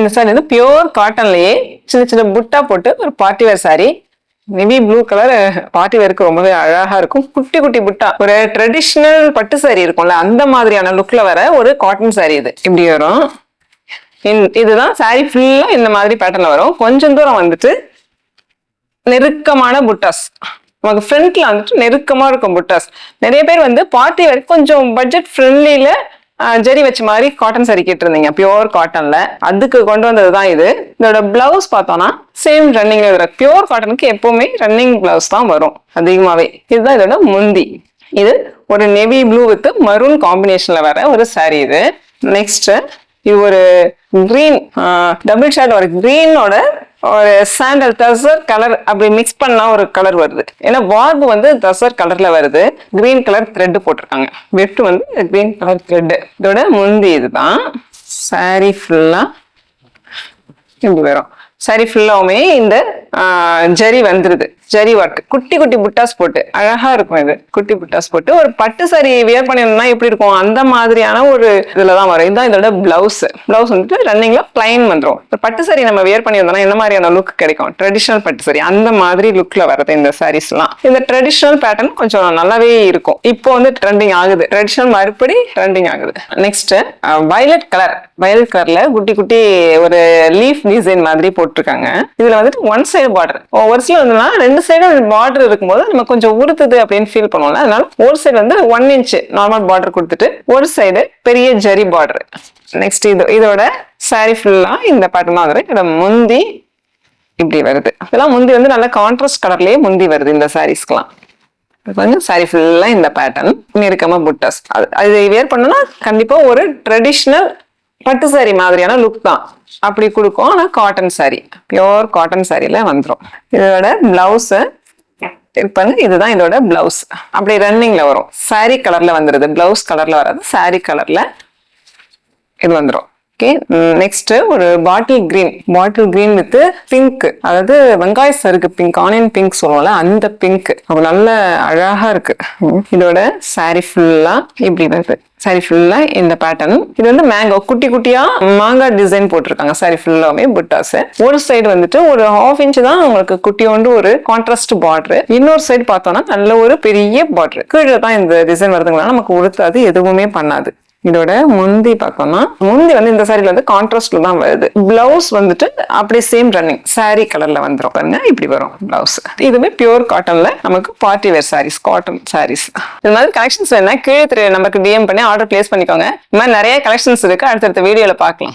இந்த சாரி வந்து பியோர் காட்டன்லயே சின்ன சின்ன புட்டா போட்டு ஒரு party wear sari navy blue colour party வேருக்கு ரொம்பவே அழகா இருக்கும். குட்டி குட்டி புட்டா ஒரு ட்ரெடிஷ்னல் பட்டு சாரி இருக்கும்ல அந்த மாதிரியான லுக்ல வர ஒரு காட்டன் சாரி இது. இப்படி வரும். இதுதான் சாரி ஃபுல்லா இந்த மாதிரி பேட்டர்ல வரும். கொஞ்சம் தூரம் வந்துட்டு நெருக்கமான புட்டாஸ் நமக்கு ஃப்ரண்ட்ல வந்துட்டு நெருக்கமா இருக்கும் புட்டாஸ் நிறைய பேர் வந்து பார்ட்டி வரைக்கும் கொஞ்சம் பட்ஜெட் ஃப்ரெண்ட்லியில ஜெரி வச்ச மாதிரி காட்டன் saree கேட்டிருந்தீங்க பியோர் காட்டன்ல அதுக்கு கொண்டு வந்தது தான் இது. இதோட பிளவுஸ் பார்த்தோம்னா சேம் ரன்னிங்ல இருக்கிற பியோர் காட்டனுக்கு எப்பவுமே ரன்னிங் பிளவுஸ் தான் வரும் அதிகமாவே. இதுதான் இதோட முந்தி. இது ஒரு நெவி ப்ளூ வித் மரூன் காம்பினேஷன்ல வர ஒரு சாரி இது. நெக்ஸ்ட் இது ஒரு கிரீன் டபுள் ஷேட் ஒரு கிரீனோட ஒரு சாண்டல் தசர் கலர் அப்படி மிக்ஸ் பண்ணா ஒரு கலர் வருது. ஏன்னா வார்பு வந்து தசர் கலர்ல வருது. கிரீன் கலர் த்ரெட் போட்டிருக்காங்க. வெஃப்ட் வந்து கிரீன் கலர் த்ரெட் இதோட முந்தி இதுதான். சாரி ஃபுல்லா இப்படி வரும். சாரி ஃபுல்லாவுமே இந்த ஜரி வந்துருது. ஜரி ஒர்க் குட்டி குட்டி புட்டாஸ் போட்டு. அழகா இருக்கும் இது. குட்டி புட்டாஸ் போட்டு ஒரு பட்டு சரி வியர் பண்ணிருந்தா எப்படி இருக்கும்? அந்த மாதிரியான ஒரு இதுல தான் வரும். இதுதான் இதோட பிளவுஸ் பிளவுஸ் வந்துட்டு ரன்னிங்ல பிளைன் வந்துரும். ஒரு பட்டு சரி நம்ம வியர் பண்ணியிருந்தோம்னா என்ன மாதிரியான லுக் கிடைக்கும்? ட்ரெடிஷனல் பட்டு சாரி அந்த மாதிரி லுக்ல வருது இந்த சாரீஸ்லாம் இந்த ட்ரெடிஷனல் பேட்டர்ன் கொஞ்சம் நல்லாவே இருக்கும். இப்போ வந்து ட்ரெண்டிங் ஆகுது. ட்ரெடிஷனல் மறுபடி ட்ரெண்டிங் ஆகுது. நெக்ஸ்ட் வயலட் கலர் வயலட் கலர்ல குட்டி குட்டி ஒரு லீஃப் டிசைன் மாதிரி போட்டிருக்காங்க. இதுல வந்துட்டு ஒன் சைடு பார்டர் ஒரு சில வந்துன்னா ரெண்டு சைடு பார்டர் இருக்கும்போது நம்ம கொஞ்சம் உறுத்துது அப்படின்னு ஃபீல் பண்ணுவோம்ல அதனால ஒரு சைடு வந்து ஒன் இன்ச் நார்மல் பார்டர் கொடுத்துட்டு ஒரு சைடு பெரிய ஜரி பார்டர் நெக்ஸ்ட் இது இதோட சாரி ஃபுல்லா இந்த பேட்டர்ன் தான் வருது இதோட முந்தி இப்படி வருது. இதெல்லாம் முந்தி வந்து நல்ல கான்ட்ராஸ்ட் கலர்லயே முந்தி வருது இந்த சாரீஸ்க்குலாம் வந்து சாரி ஃபுல்லா இந்த பேட்டர்ன் நெருக்கமா புட்டாஸ். அது அது வேர் பண்ணோம்னா கண்டிப்பா ஒரு ட்ரெடிஷ்னல் பட்டு சாரி மாதிரியான லுக் தான். அப்படி கொடுக்கும். ஆனால் காட்டன் சாரி பியோர் காட்டன் சாரியில் வந்துடும் இதோட ப்ளவுஸு பாருங்க இதுதான் இதோட ப்ளவுஸ் அப்படி ரன்னிங்கில் வரும். சாரி கலரில் வந்துடுது ப்ளவுஸ் கலரில் வராது. சாரி கலரில் இது வந்துடும் ஓகே நெக்ஸ்ட் ஒரு bottle green bottle green with pink அதாவது வெங்காய சருக்கு பிங்க் ஆனியன் பிங்க் சொல்லுவோம்ல அந்த பிங்க் அது நல்ல அழகா இருக்கு. இதோட சாரி ஃபுல்லா இப்படி வருது. சாரி ஃபுல்லாக இந்த பேட்டர்ன் இது வந்து மேங்கோ குட்டி குட்டியாக மாங்காய் டிசைன் போட்டிருக்காங்க. சாரி ஃபுல்லாவே புட்டாஸ் ஒரு சைடு வந்துட்டு ஒரு ஹாஃப் இன்ச் தான் உங்களுக்கு குட்டியோண்டு ஒரு கான்ட்ராஸ்ட் பார்டர் இன்னொரு சைடு பார்த்தோம்னா நல்ல ஒரு பெரிய பார்டர் கீழே தான் இந்த டிசைன் வருதுங்களா? நமக்கு உடுத்தாது எதுவுமே பண்ணாது. இதோட முந்தி பார்த்தோம்னா முந்தி வந்து இந்த சாரில வந்து கான்ட்ராஸ்ட்ல தான் வருது. பிளவுஸ் வந்துட்டு அப்படியே சேம் ரன்னிங் சாரி கலர்ல வந்துடும் பாருங்க இப்படி வரும் பிளவுஸ் இதுவுமே பியூர் காட்டன்ல நமக்கு party wear sarees cotton sarees இது மாதிரி கலெக்ஷன்ஸ் வேணா கீழே திரு நமக்கு டிஎம் பண்ணி ஆர்டர் பிளேஸ் பண்ணிக்கோங்க. இந்த மாதிரி நிறைய கலெக்ஷன்ஸ் இருக்கு. அடுத்தடுத்த வீடியோல பார்க்கலாம்.